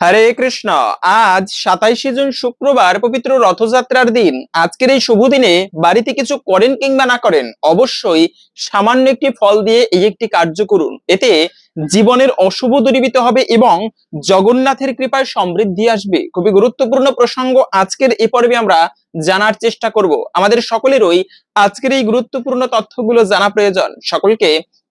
হরে কৃষ্ণ। আজ সাতাইশে জুন শুক্রবার পবিত্র রথযাত্রার দিন। আজকের এই শুভ দিনে বাড়িতে কিছু করেন কিংবা না করেন, অবশ্যই সামান্য একটি ফল দিয়ে এই একটি কার্য করুন। এতে জীবনের অশুভ দূরীভূত হবে এবং জগন্নাথের কৃপায় সমৃদ্ধি আসবে। খুবই গুরুত্বপূর্ণ প্রসঙ্গ আজকের এই পর্বে আমরা জানার চেষ্টা করব। আমাদের সকলেরই আজকের এই গুরুত্বপূর্ণ তথ্যগুলো জানা প্রয়োজন। সকলকে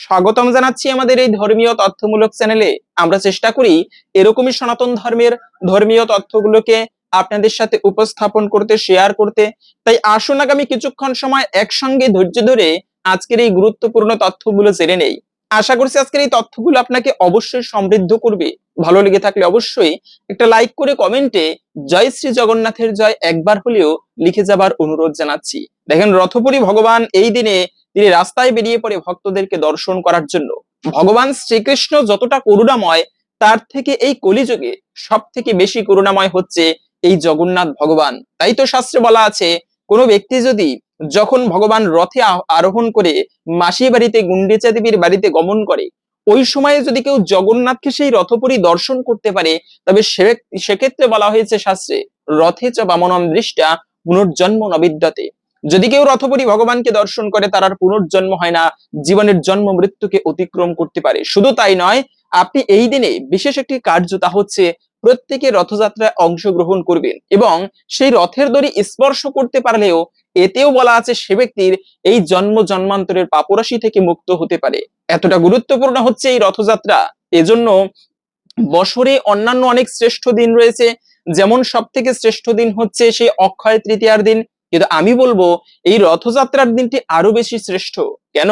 স্বাগতম জানাচ্ছি আমাদের এই ধর্মীয় তথ্যমূলক চ্যানেলে আমরা চেষ্টা করি এরকমই সনাতন ধর্মের ধর্মীয় তথ্যগুলোকে আপনাদের সাথে উপস্থাপন করতে শেয়ার করতে। তাই আসুন আগামী কিছুক্ষণ সময় একসঙ্গে ধৈর্য ধরে আজকের এই গুরুত্বপূর্ণ তথ্যগুলো জেনে নেই। আশা করছি আজকের এই তথ্যগুলো আপনাকে অবশ্যই সমৃদ্ধ করবে। ভালো লেগে থাকলে অবশ্যই একটা লাইক করে কমেন্টে জয় শ্রী জগন্নাথের জয় একবার হলেও লিখে যাবার অনুরোধ জানাচ্ছি। দেখেন রথপুরী ভগবান এই দিনে তিনি রাস্তায় বেরিয়ে পড়ে ভক্তদেরকে দর্শন করার জন্য। ভগবান শ্রীকৃষ্ণ যতটা করুণাময়, তার থেকে এই কলিযুগে সব থেকে বেশি করুণাময় হচ্ছে এই জগন্নাথ ভগবান। তাই তো শাস্ত্রে বলা আছে, কোনো ব্যক্তি যদি যখন ভগবান রথে আরোহণ করে মাসি বাড়িতে গুন্ডিচা দেবীর বাড়িতে গমন করে, ওই সময়ে যদি কেউ জগন্নাথকে সেই রথপুরী দর্শন করতে পারে, তবে সেক্ষেত্রে বলা হয়েছে শাস্ত্রে, রথে চ বামনম দৃষ্টা পুনর্জন্ম নবিদ্যতে। যদি কেউ রথপরি ভগবানকে দর্শন করে, তার আর পুনর্জন্ম হয় না, জীবনের জন্ম মৃত্যুকে অতিক্রম করতে পারে। শুধু তাই নয়, আপনি এই দিনে বিশেষ একটি কার্য, তা হচ্ছে প্রত্যেকে রথযাত্রায় অংশগ্রহণ করবেন এবং সেই রথের দড়ি স্পর্শ করতে পারলেও এতেও বলা আছে সে ব্যক্তির এই জন্ম জন্মান্তরের পাপরাশি থেকে মুক্ত হতে পারে। এতটা গুরুত্বপূর্ণ হচ্ছে এই রথযাত্রা। এজন্য বছরে অন্যান্য অনেক শ্রেষ্ঠ দিন রয়েছে। যেমন সব থেকে শ্রেষ্ঠ দিন হচ্ছে সেই অক্ষয় তৃতীয়ার দিন। কিন্তু আমি বলব, এই রথযাত্রার দিনটি আরও বেশি শ্রেষ্ঠ। কেন?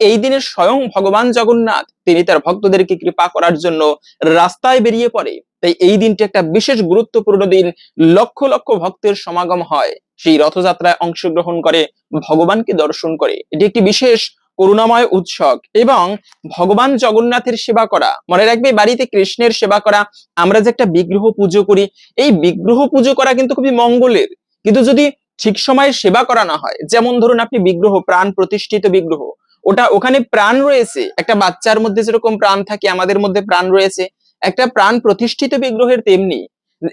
এই দিনে স্বয়ং ভগবান জগন্নাথ, তিনি তার ভক্তদেরকে কৃপা করার জন্য রাস্তায় বেরিয়ে পড়ে। তাই এই দিনটি একটা বিশেষ গুরুত্বপূর্ণ দিন। লক্ষ লক্ষ ভক্তের সমাগম হয়। সেই রথযাত্রায় অংশগ্রহণ করে ভগবানকে দর্শন করে। এটি একটি বিশেষ করুণাময় উৎসব এবং ভগবান জগন্নাথের সেবা করা। মনে রাখবে, বাড়িতে কৃষ্ণের সেবা করা। আমরা যে একটা বিগ্রহ পুজো করি, এই বিগ্রহ পুজো করা কিন্তু খুবই মঙ্গলের। কিন্তু যদি ঠিক সময়ে সেবা করানো হয়। যেমন ধরুন আপনি বিগ্রহ, প্রাণ প্রতিষ্ঠিত বিগ্রহ। ওটা ওখানে প্রাণ রয়েছে। একটা বাচ্চার মধ্যে যেরকম প্রাণ থাকে, আমাদের মধ্যে প্রাণ রয়েছে। একটা প্রাণ প্রতিষ্ঠিত বিগ্রহের তেমনি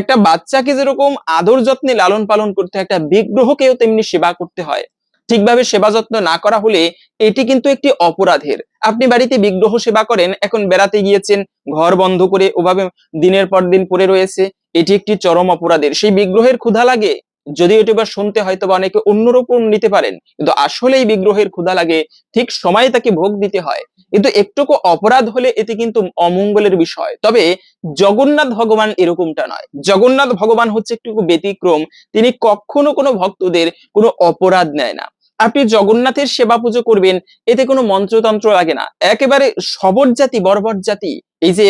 একটা বাচ্চাকে যেরকম আদর যত্নে লালন পালন করতে একটা বিগ্রহকেও তেমনি সেবা করতে হয়। ঠিকভাবে সেবা যত্ন না করা হলে এটি কিন্তু একটি অপরাধের। আপনি বাড়িতে বিগ্রহ সেবা করেন, এখন বেড়াতে গিয়েছেন, ঘর বন্ধ করে ওভাবে দিনের পর দিন পড়ে রয়েছে, এটি একটি চরম অপরাধের। সেই বিগ্রহের ক্ষুধা লাগে? যদি এটি শুনতে হয়তো বা অনেকে অন্যরকম নিতে পারেন, কিন্তু আসলে এই বিগ্রহের ক্ষুধা লাগে, ঠিক সময়ে তাকে ভোগ দিতে হয়। কিন্তু একটুকু অপরাধ হলে এটি কিন্তু অমঙ্গলের বিষয়। তবে জগন্নাথ ভগবান এরকমটা নয়। জগন্নাথ ভগবান হচ্ছে একটু ব্যতিক্রম। তিনি কখনো কোনো ভক্তদের কোনো অপরাধ নেয় না। আপনি জগন্নাথের সেবা পুজো করবেন, এতে কোনো মন্ত্রতন্ত্র লাগে না। একেবারে সবর জাতি, বর্বর জাতি, এই যে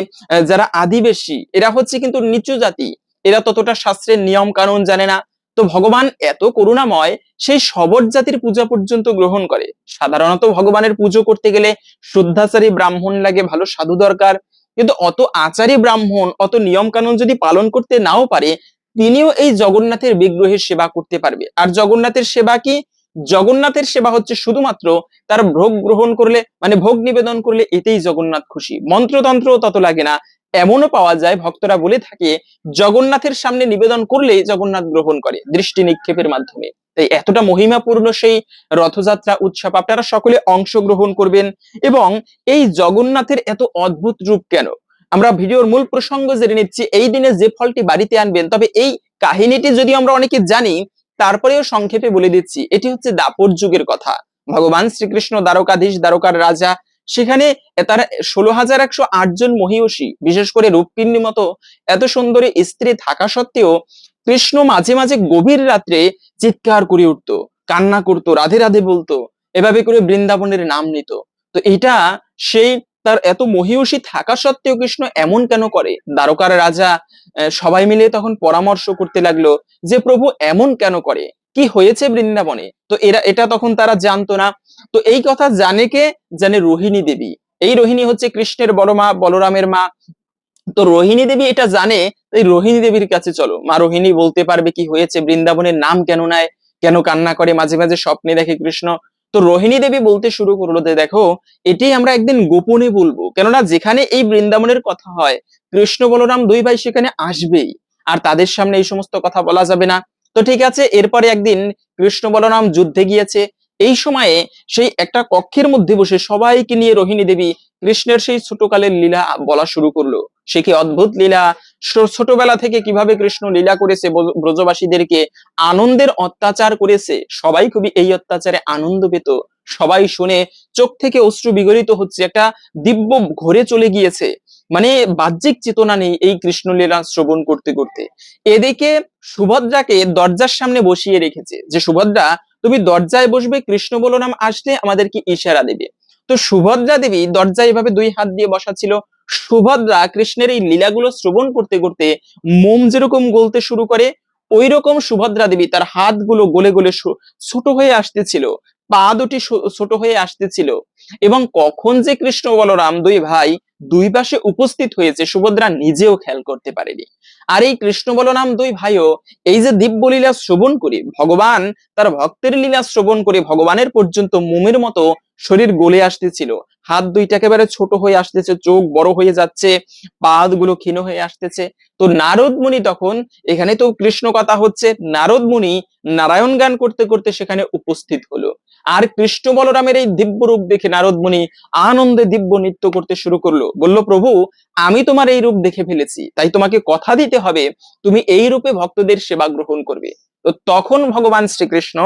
যারা আদিবাসী, এরা হচ্ছে কিন্তু নিচু জাতি। এরা ততটা শাস্ত্রের নিয়ম কানুন জানে না। তো ভগবান এত করুণাময় সেই সবর জাতির পূজা পর্যন্ত গ্রহণ করে। সাধারণত ভগবানের পুজো করতে গেলে শ্রদ্ধাচারী ব্রাহ্মণ লাগে, ভালো সাধু দরকার। কিন্তু অত আচারী ব্রাহ্মণ, অত নিয়ম কানুন যদি পালন করতে নাও পারে, তিনিও এই জগন্নাথের বিগ্রহের সেবা করতে পারবে। আর জগন্নাথের সেবা কি? জগন্নাথের সেবা হচ্ছে শুধুমাত্র তার ভোগ গ্রহণ করলে মানে ভোগ নিবেদন করলে এতেই জগন্নাথ খুশি। মন্ত্রতন্ত্র তত লাগে না। এমনও পাওয়া যায়, ভক্তরা বলে থাকে, জগন্নাথের সামনে নিবেদন করলে জগন্নাথ গ্রহণ করে দৃষ্টি নিক্ষেপের মাধ্যমে। তাই এতটা মহিমাপূর্ণ সেই রথযাত্রা উৎসব আপনারা সকলে অংশগ্রহণ করবেন এবং এই জগন্নাথের এত অদ্ভুত রূপ কেন? আমরা ভিডিওর মূল প্রসঙ্গ জেনে নিচ্ছি, এই দিনে যে ফলটি বাড়িতে আনবেন, তবে এই কাহিনীটি যদি আমরা অনেকে জানি, তারপরেও সংক্ষেপে বলে দিচ্ছি, এটি হচ্ছে দাপর যুগের কথা। ভগবান শ্রীকৃষ্ণ দ্বারকাধীশ, দ্বারকার রাজা সেখানে তারা ষোলো হাজার একশো জন মহিষী, বিশেষ করে রূপকিন্নি মতো এত সুন্দরী স্ত্রী থাকা সত্ত্বেও কৃষ্ণ মাঝে মাঝে গভীর রাত্রে চিৎকার করে উঠতো, কান্না করতো, রাধে রাধে বলতো, এভাবে করে বৃন্দাবনের নাম নিত। তো এটা সেই তার এত মহিষী থাকা সত্ত্বেও কৃষ্ণ এমন কেন করে? দ্বারকার রাজা সবাই মিলে তখন পরামর্শ করতে লাগল যে প্রভু এমন কেন করে? কি হয়েছে বৃন্দাবনে? তো এরা, এটা তখন তারা জানতো না। তো এই কথা জানে কে? জানে রোহিণী দেবী। এই রোহিণী হচ্ছে কৃষ্ণের বড় মা, বলরামের মা। তো রোহিণী দেবী এটা জানে এই রোহিণী দেবীর কাছে চলো। মা রোহিণী বলতে পারবে কি হয়েছে, বৃন্দাবনের নাম কেন নেয়, কেন কান্না করে, মাঝে মাঝে স্বপ্নে দেখে কৃষ্ণ। তো রোহিণী দেবী বলতে শুরু করল যে, দেখো, এটি আমরা একদিন গোপনে বলব। কেননা যেখানে এই বৃন্দাবনের কথা হয়, কৃষ্ণ, বলরাম দুই ভাই সেখানে আসবেই। আর তাদের সামনে এই সমস্ত কথা বলা যাবে না। তো ঠিক আছে, এরপরে একদিন কৃষ্ণ বলরাম যুদ্ধে গিয়েছে। এই সময়ে সেই একটা কক্ষের মধ্যে বসে সবাইকে নিয়ে রোহিণী দেবী কৃষ্ণের সেই ছোটকালের লীলা বলা শুরু করল। সে কি অদ্ভুত লীলা? ছোটবেলা থেকে কীভাবে কৃষ্ণ লীলা করেছে, ব্রজ- ব্রজবাসীদেরকে আনন্দের অত্যাচার করেছে? সবাই খুবই এই অত্যাচারে আনন্দ পেত। সবাই শুনে চোখ থেকে অশ্রু বিগলিত হচ্ছে, একটা দিব্য ঘরে চলে গিয়েছে। মানে বাহ্যিক চেতনা নেই এই কৃষ্ণলীলা শ্রবণ করতে করতে। এদিকে সুভদ্রাকে দরজার সামনে বসিয়ে রেখেছে যে, সুভদ্রা, তুমি দরজায় বসবে, কৃষ্ণ বলরাম আসলে আমাদেরকে ইশারা দেবে। তো সুভদ্রা দেবী দরজায় এভাবে দুই হাত দিয়ে বসা ছিল। সুভদ্রা কৃষ্ণের এই লীলাগুলো শ্রবণ করতে করতে মোম যেরকম গলতে শুরু করে ওই রকম সুভদ্রা দেবী তার হাতগুলো গলে গলে ছোট হয়ে আসতেছিল। পা দুটি ছোট হয়ে আসতেছিল। এবং কখন যে কৃষ্ণ বলরাম দুই ভাই, দুই পাশে উপস্থিত হয়েছে, সুভদ্রা নিজেও খেয়াল করতে পারেনি। আর এই কৃষ্ণ বলরাম দুই ভাইও, এই যে দিব্য লীলা শ্রবণ করে, ভগবান তার ভক্তের লীলা শ্রবণ করে, ভগবানের পর্যন্ত মোমের মতো শরীর গলে আসতেছিল। হাত দুইটা একেবারে ছোট হয়ে আসতেছে, চোখ বড় হয়ে যাচ্ছে পাদগুলো ক্ষীণ হয়ে আসতেছে। তো নারদ মুনি তখন, এখানে তো কৃষ্ণ কথা হচ্ছে নারদ মুনি নারায়ণ গান করতে করতে সেখানে উপস্থিত হলো। আর কৃষ্ণ বলরামের এই দিব্য রূপ দেখে নারদ মুনি আনন্দে দিব্য নৃত্য করতে শুরু করল। বলল, প্রভু, আমি তোমার এই রূপ দেখে ফেলেছি, তাই তোমাকে কথা দিতে হবে, তুমি এই রূপে ভক্তদের সেবা গ্রহণ করবে। তো তখন ভগবান শ্রীকৃষ্ণ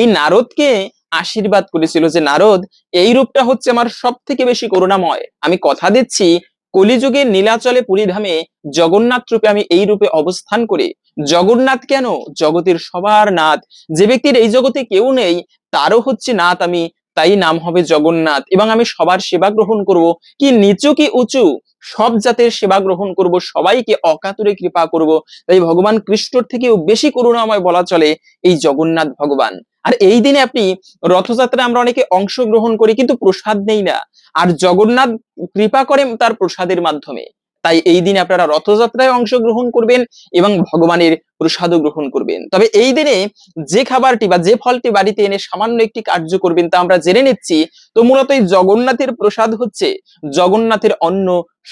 এই নারদকে আশীর্বাদ করেছিল যে, নারদ, এই রূপটা হচ্ছে আমার সব থেকে বেশি করুণাময়। আমি কথা দিচ্ছি কলিযুগে নীলাচলে পুরীধামে জগন্নাথ রূপে আমি এই রূপে অবস্থান করে। জগন্নাথ কেন? জগতের সবার নাথ। যে ব্যক্তির এই জগতে কেউ নেই, তারও হচ্ছে নাথ আমি, তাই নাম হবে জগন্নাথ। এবং আমি সবার সেবা গ্রহণ করব। কি নিচু কি উঁচু, সব জাতের সেবা গ্রহণ করব। সবাইকে অকাতুরে কৃপা করব। তাই ভগবান কৃষ্ণর থেকেও বেশি করুণাময় বলা চলে এই জগন্নাথ ভগবান। আর এই দিনে আপনি রথযাত্রায় আমরা অনেকে অংশগ্রহণ করি, কিন্তু প্রসাদ নেই না। আর জগন্নাথ কৃপা করেন তার প্রসাদের মাধ্যমে। তাই এই দিনে আপনারা রথযাত্রায় অংশগ্রহণ করবেন এবং ভগবানের প্রসাদও গ্রহণ করবেন। তবে এই দিনে যে খাবারটি বা যে ফলটি বাড়িতে এনে সামান্য একটি কার্য করবেন তা আমরা জেনে নিচ্ছি। তো মূলত এই জগন্নাথের প্রসাদ হচ্ছে জগন্নাথের অন্ন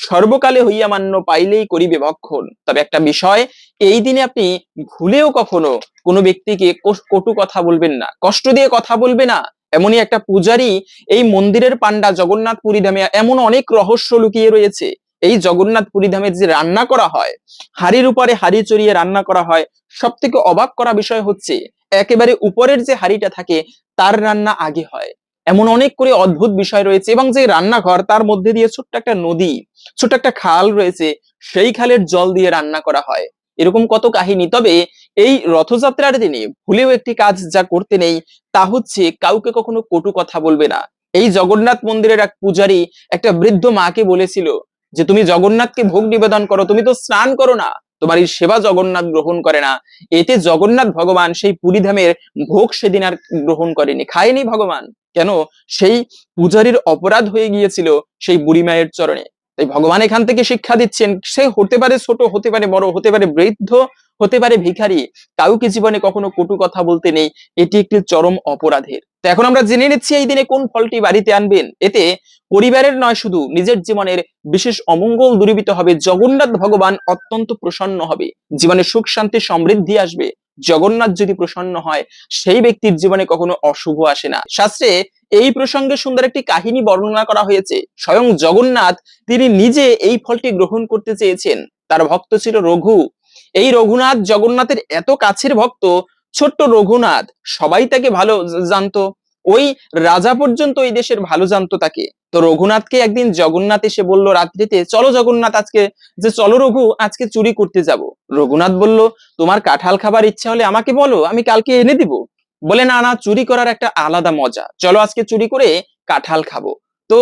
সর্বকালে হইয়া মান্য পাইলেই করিবে ভক্ষণ তবে একটা বিষয় এই দিনে আপনি ভুলেও কখনো কোনো ব্যক্তিকে কটু কথা বলবেন না, কষ্ট দিয়ে কথা বলবে না। এমনই একটা পূজারী এই মন্দিরের পান্ডা জগন্নাথ পুরী ধামে এমন অনেক রহস্য লুকিয়ে রয়েছে। এই জগন্নাথ পুরী ধামে যে রান্না করা হয়, হাড়ির উপরে হাড়ি চড়িয়ে রান্না করা হয় সব থেকে অবাক করা বিষয় হচ্ছে, একেবারে উপরের যে হাড়িটা থাকে, তার রান্না আগে হয়। এমন অনেক করে অদ্ভুত বিষয় রয়েছে এবং যে রান্নাঘর, তার মধ্যে দিয়ে ছোট্ট একটা নদী, ছোট্ট একটা খাল রয়েছে, সেই খালের জল দিয়ে রান্না করা হয়। এরকম কত কাহিনী। তবে এই রথযাত্রার দিনে ভুলেও একটি কাজ যা করতে নেই, তা হচ্ছে কাউকে কখনো কটু কথা বলবে না। এই জগন্নাথ মন্দিরের এক পূজারী একটা বৃদ্ধ মাকে বলেছিল যে, তুমি জগন্নাথকে ভোগ নিবেদন করো, তুমি তো স্নান করো না। তোমার এই সেবা জগন্নাথ গ্রহণ করে না। এতে জগন্নাথ ভগবান সেই পুরীধামের ভোগ সেদিন আর গ্রহণ করেনি, খায়নি ভগবান। কেন? সেই পূজারীর অপরাধ হয়ে গিয়েছিল সেই বুড়ি মায়ের চরণে। তাই ভগবান এখান থেকে শিক্ষা দিচ্ছেন। সে হতে পারে ছোট, হতে পারে বড়, হতে পারে বৃদ্ধ হতে পারে ভিখারি, কাউকে জীবনে কখনো কটু কথা বলতে নেই, এটি একটি চরম অপরাধের। তো এখন আমরা জেনে নিচ্ছি এই দিনে কোন ফলটি বাড়িতে আনবেন। এতে পরিবারের নয় শুধু, নিজের জীবনের বিশেষ অমঙ্গল দূরীভূত হবে, জগন্নাথ ভগবান অত্যন্ত প্রসন্ন হবে, জীবনে সুখ, শান্তি, সমৃদ্ধি আসবে। জগন্নাথ যদি প্রসন্ন হয়, সেই ব্যক্তির জীবনে কখনো অশুভ আসে না। শাস্ত্রে এই প্রসঙ্গে সুন্দর একটি কাহিনী বর্ণনা করা হয়েছে। স্বয়ং জগন্নাথ, তিনি নিজে এই ফলটি গ্রহণ করতে চেয়েছেন। তার ভক্ত ছিল রঘু। এই রঘুনাথ জগন্নাথের এত কাছের ভক্ত, ছোট্ট রঘুনাথ, সবাই তাকে ভালো জানতো। ওই রাজা পর্যন্ত এই দেশের ভালো জানতো তাকে। তো রঘুনাথকে একদিন জগন্নাথ এসে বলল রাত্রিতে, চলো জগন্নাথ, আজকে যে চলো রঘু, আজকে চুরি করতে যাব। রঘুনাথ বলল, তোমার কাঁঠাল খাবার ইচ্ছা হলে আমাকে বলো, আমি কালকে এনে দিব। বলে, না না, চুরি করার একটা আলাদা মজা। চলো আজকে চুরি করে কাঁঠাল খাব। তো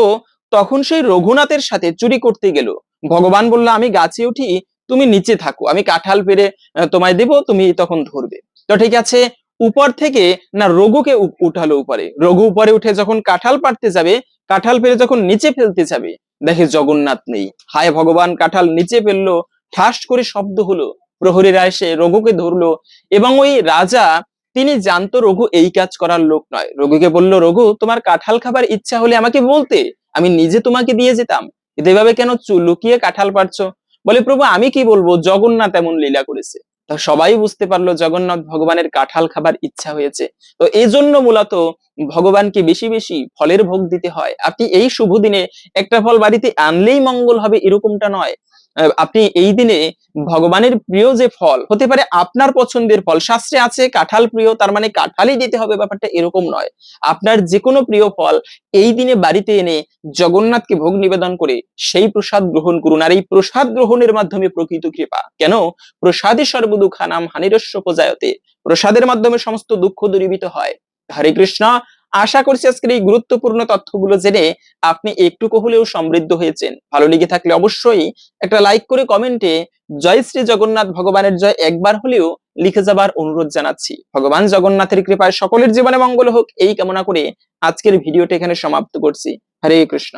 তখন সেই রঘুনাথের সাথে চুরি করতে গেল। ভগবান বলল, আমি গাছে উঠি তুমি নিচে থাকো, আমি কাঁঠাল পেরে তোমায় দেব, তুমি তখন ধরবে। তো ঠিক আছে, উপর থেকে না রঘুকে উঠালো উপরে। রঘু উপরে উঠে যখন কাঁঠাল পাড়তে যাবে, কাঁঠাল পেরে যখন নিচে ফেলতে যাবে, দেখে জগন্নাথ নেই। হায় ভগবান, কাঁঠাল নিচে ফেলল, ঠাস করে শব্দ হলো। প্রহরীরা এসে রঘুকে ধরলো এবং ওই রাজা, তিনি জানতো রঘু এই কাজ করার লোক নয়। রঘুকে বলল, রঘু, তোমার কাঁঠাল খাবার ইচ্ছা হলে আমাকে বলতে, আমি নিজে তোমাকে দিয়ে যেতাম। কিন্তু এভাবে কেন লুকিয়ে কাঁঠাল পারছ বলে, প্রভু, আমি কি বলব? জগন্নাথ এমন লীলা করেছে। তা সবাই বুঝতে পারল জগন্নাথ ভগবানের কাঁঠাল খাবার ইচ্ছা হয়েছে। তো এই জন্য মূলত ভগবানকে বেশি বেশি ফলের ভোগ দিতে হয়। আপনি এই শুভ দিনে একটা ফল বাড়িতে আনলেই মঙ্গল হবে এরকমটা নয়। আপনি এই দিনে ভগবানের প্রিয় যে ফল, হতে পারে আপনার পছন্দের ফল, শাস্ত্রে আছে কাঁঠাল প্রিয়, তার মানে কাঁঠালই দিতে হবে, ব্যাপারটা এরকম নয়। আপনার যে কোনো প্রিয় ফল এই দিনে বাড়িতে এনে জগন্নাথকে ভোগ নিবেদন করে সেই প্রসাদ গ্রহণ করুন। আর এই প্রসাদ গ্রহণের মাধ্যমে প্রকৃত কৃপা। কেন? প্রসাদে সর্বদুঃখা নাম হানিরস্য প্রজায়তে। প্রসাদের মাধ্যমে সমস্ত দুঃখ দূরীভূত হয়। হরে কৃষ্ণ। আশা করছি আজকের এই গুরুত্বপূর্ণ তথ্যগুলো জেনে আপনি একটুকু হলেও সমৃদ্ধ হয়েছেন। ভালো লেগে থাকলে অবশ্যই একটা লাইক করে কমেন্টে জয় শ্রী জগন্নাথ ভগবানের জয় একবার হলেও লিখে যাবার অনুরোধ জানাচ্ছি। ভগবান জগন্নাথের কৃপায় সকলের জীবনে মঙ্গল হোক, এই কামনা করে আজকের ভিডিওটা এখানে সমাপ্ত করছি। হরে কৃষ্ণ।